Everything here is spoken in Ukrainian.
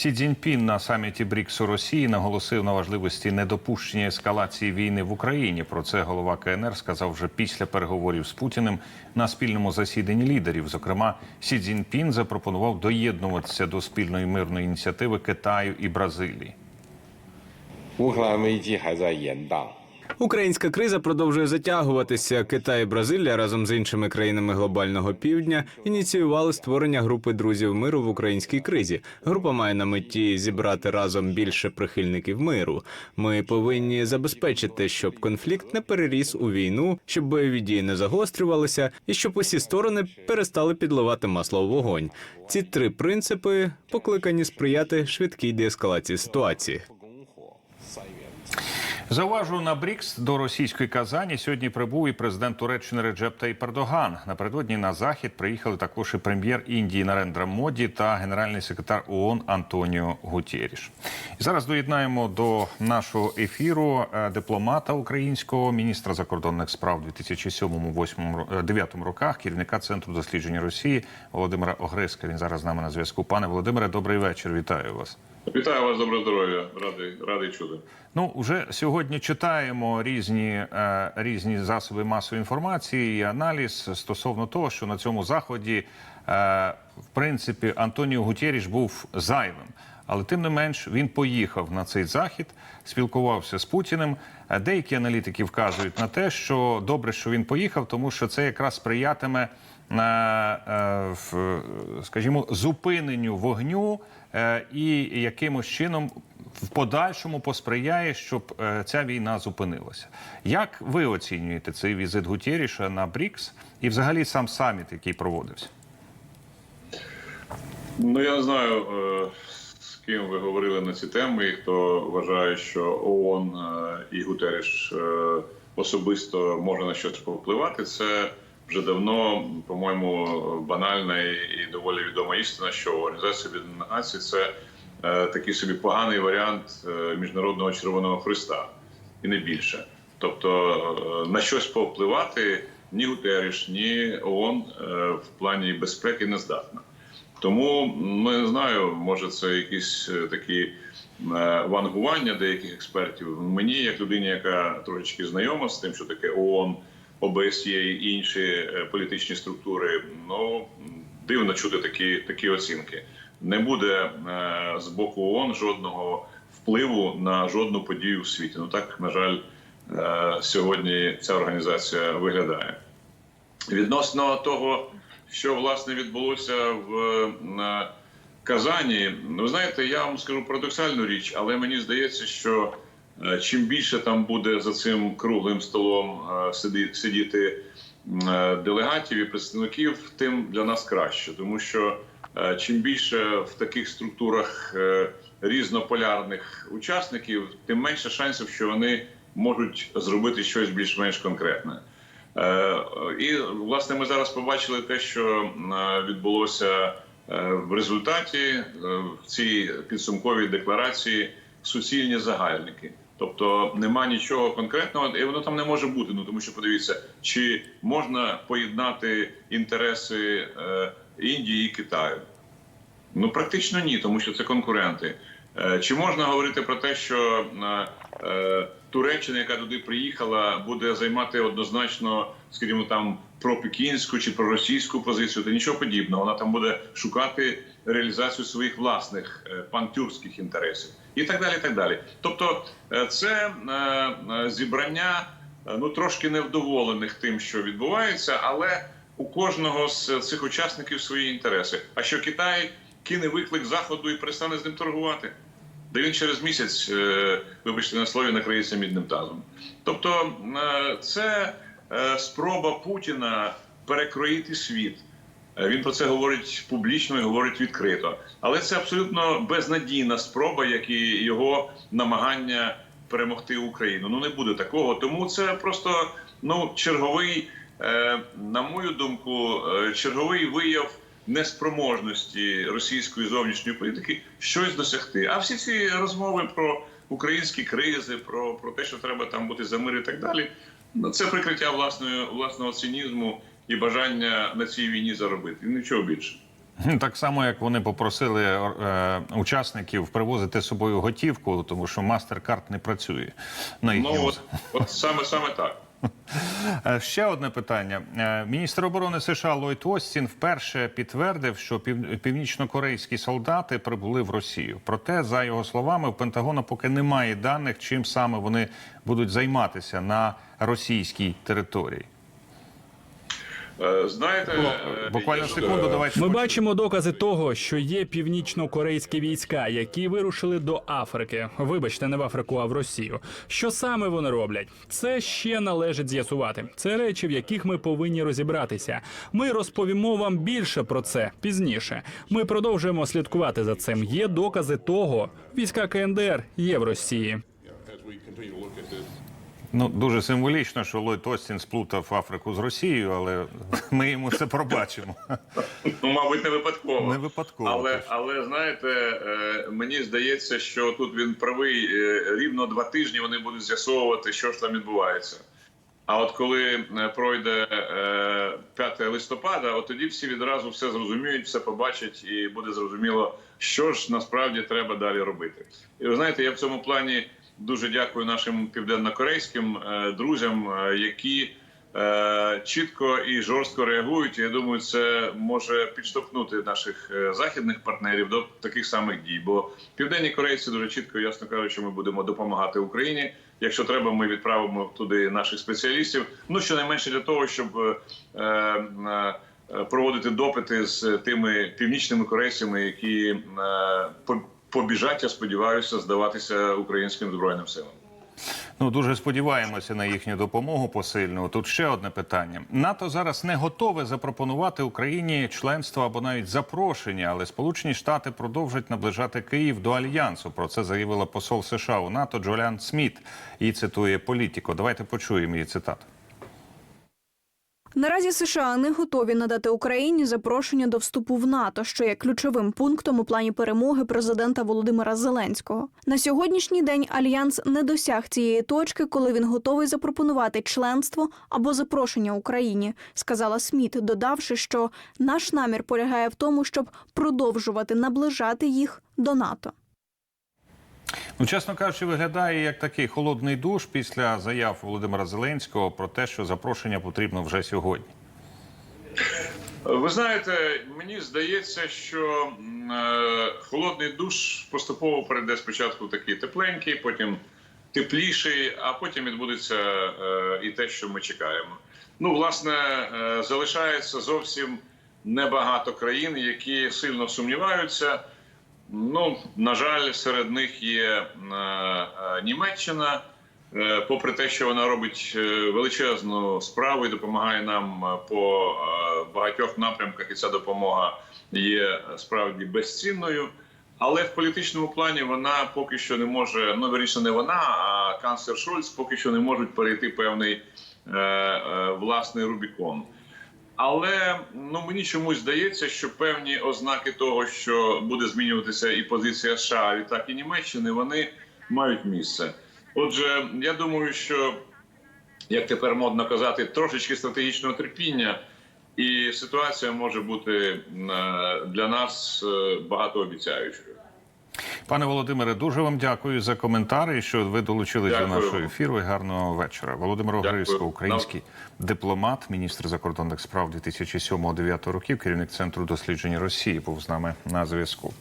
Сі Цзіньпін на саміті БРІКС у Росії наголосив на важливості недопущення ескалації війни в Україні. Про це голова КНР сказав вже після переговорів з Путіним на спільному засіданні лідерів. Зокрема, Сі Цзіньпін запропонував доєднуватися до спільної мирної ініціативи Китаю і Бразилії. 乌克兰危机还在延宕。 Українська криза продовжує затягуватися. Китай і Бразилія разом з іншими країнами глобального півдня ініціювали створення групи друзів миру в українській кризі. Група має на меті зібрати разом більше прихильників миру. Ми повинні забезпечити, щоб конфлікт не переріс у війну, щоб бойові дії не загострювалися, і щоб усі сторони перестали підливати масло у вогонь. Ці три принципи покликані сприяти швидкій деескалації ситуації. Зауважу на Брікс до російської Казані сьогодні прибув і президент Туреччини Реджеп Тайп Ердоган. Напередодні на захід приїхали також і прем'єр Індії Нарендра Моді та генеральний секретар ООН Антоніо Гутєріш. Зараз доєднаємо до нашого ефіру е, дипломата українського міністра закордонних справ 2007-2009 е, роках, керівника центру дослідження Росії Володимира Огриска. Він зараз з нами на зв'язку. Пане Володимире, добрий вечір. Вітаю вас. Вітаю вас, доброго здоров'я. Радий, радий чути. Ну, вже сьогодні читаємо різні, е, різні засоби масової інформації і аналіз стосовно того, що на цьому заході, е, в принципі, Антоніо Гутєріш був зайвим. Але тим не менш він поїхав на цей захід, спілкувався з Путіним. Е, Деякі аналітики вказують на те, що добре, що він поїхав, тому що це якраз сприятиме скажімо, зупиненню вогню е, і якимось чином в подальшому посприяє, щоб е, ця війна зупинилася. Як ви оцінюєте цей візит Гутєріша на БРІКС і взагалі сам саміт, який проводився? Ну я не знаю, е, з ким ви говорили на ці теми, і хто вважає, що ООН е, і Гутеріш е, особисто може на щось повпливати. Це вже давно, по-моєму, банальна і доволі відома істина, що Організація Об'єднаних Націй це е, такий собі поганий варіант е, міжнародного Червоного Христа, і не більше. Тобто е, на щось повпливати ні Гутеріш, ні ООН в плані безпеки не здатна. Тому ну, я не знаю, може це якісь такі вангування деяких експертів. Мені, як людині, яка трошечки знайома з тим, що таке ООН, ОБСЄ і інші е, політичні структури, ну дивно чути такі, такі оцінки. Не буде е, з боку ООН жодного впливу на жодну подію в світі. Ну так, на жаль, е, сьогодні ця організація виглядає. Відносно того, що власне відбулося в Казані, ну знаєте, я вам скажу парадоксальну річ, але мені здається, що чим більше там буде за цим круглим столом е, сидіти е, делегатів і представників, тим для нас краще, тому що е, чим більше в таких структурах е, різнополярних учасників, тим менше шансів, що вони можуть зробити щось більш-менш конкретне. Е, І власне ми зараз побачили те, що е, відбулося е, в результаті е, в цій підсумковій декларації суцільні загальники. Тобто нема нічого конкретного, і воно там не може бути. Ну тому що подивіться, чи можна поєднати інтереси е, Індії і Китаю? Ну практично ні, тому що це конкуренти. Е, Чи можна говорити про те, що е, е, Туреччина, яка туди приїхала, буде займати однозначно, скажімо, там пропекінську чи проросійську позицію, та нічого подібного. Вона там буде шукати реалізацію своїх власних е, пантюркських інтересів і так далі. і так далі. Тобто, е, це е, е, зібрання ну трошки невдоволених тим, що відбувається, але у кожного з цих учасників свої інтереси. А що Китай кине виклик заходу і перестане з ним торгувати? Де він через місяць, вибачте на слові, накриється мідним тазом. Тобто, це спроба Путіна перекроїти світ. Е, Він про це говорить публічно і говорить відкрито. Але це абсолютно безнадійна спроба, як і його намагання перемогти Україну. Ну не буде такого. Тому це просто ну черговий, е, на мою думку, е, черговий вияв неспроможності російської зовнішньої політики щось досягти. А всі ці розмови про українські кризи, про, про те, що треба там бути за мир і так далі. Ну, це прикриття власної власного цинізму і бажання на цій війні заробити. І нічого більше. Так само, як вони попросили е, учасників привозити з собою готівку, тому що MasterCard не працює на їхньому. Ну от, от саме саме так. Е, Ще одне питання. Е, Міністр оборони США Ллойд Остін вперше підтвердив, що пів- північнокорейські солдати прибули в Росію. Проте, за його словами, в Пентагону поки немає даних, чим саме вони будуть займатися на російській території. Е, Знаєте, е, Буквально секунду, давайте Ми бачимо докази того, що є північно-корейські війська, які вирушили до Африки. Вибачте, не в Африку, а в Росію. Що саме вони роблять? Це ще належить з'ясувати. Це речі, в яких ми повинні розібратися. Ми розповімо вам більше про це пізніше. Ми продовжуємо слідкувати за цим. Є докази того, війська КНДР є в Росії. Ну дуже символічно, що Ллойд Остін сплутав Африку з Росією, але ми йому це пробачимо. Ну, мабуть, не випадково. Не випадково, Але, але знаєте, е, мені здається, що тут він правий е, рівно два тижні вони будуть з'ясовувати, що ж там відбувається. А от коли е, пройде е, 5 листопада, от тоді всі відразу все зрозуміють, все побачать, і буде зрозуміло, що ж насправді треба далі робити. І ви знаєте, я в цьому плані дуже дякую нашим південнокорейським е, друзям, е, які е, чітко і жорстко реагують. Я думаю, це може підштовхнути наших західних партнерів до таких самих дій. Бо південні корейці дуже чітко ясно кажуть, що ми будемо допомагати Україні. Якщо треба, ми відправимо туди наших спеціалістів. Ну щонайменше для того, щоб проводити допити з тими північними корейцями, які побіжать, я сподіваюся, здаватися українським збройним силам. Ну дуже сподіваємося на їхню допомогу посильну. Тут ще одне питання: НАТО зараз не готове запропонувати Україні членство або навіть запрошення, але Сполучені Штати продовжать наближати Київ до альянсу. Про це заявила посол США у НАТО Джолян Сміт. І цитує політико. Давайте почуємо її цитату. Наразі США не готові надати Україні запрошення до вступу в НАТО, що є ключовим пунктом у плані перемоги президента Володимира Зеленського. На сьогоднішній день альянс не досяг цієї точки, коли він готовий запропонувати членство або запрошення Україні, сказала Сміт, додавши, що наш намір полягає в тому, щоб продовжувати наближати їх до НАТО. Ну, чесно кажучи, виглядає як такий холодний душ після заяв Володимира Зеленського про те, що запрошення потрібно вже сьогодні. Ви знаєте, мені здається, що е, холодний душ поступово перейде спочатку такий тепленький, потім тепліший, а потім відбудеться е, і те, що ми чекаємо. Ну, власне, е, залишається зовсім небагато країн, які сильно сумніваються. Ну, на жаль, серед них є е, е, Німеччина. Е, Попри те, що вона робить величезну справу і допомагає нам по багатьох напрямках, і ця допомога є справді безцінною. Але в політичному плані вона поки що не може, ну вірніше, не вона, а канцлер Шольц поки що не можуть перейти певний власний Рубікон. Але ну мені чомусь здається, що певні ознаки того, що буде змінюватися і позиція США, відтак і Німеччини, вони мають місце. Отже, я думаю, що як тепер модно казати, трошечки стратегічного терпіння, і ситуація може бути е, для нас е, багатообіцяючою. Пане Володимире, дуже вам дякую за коментарі, що ви долучились до Дякую. нашого ефіру. І гарного вечора. Володимир. Огриско, український дипломат, міністр закордонних справ 2007-2009 років, керівник центру досліджень Росії, був з нами на зв'язку.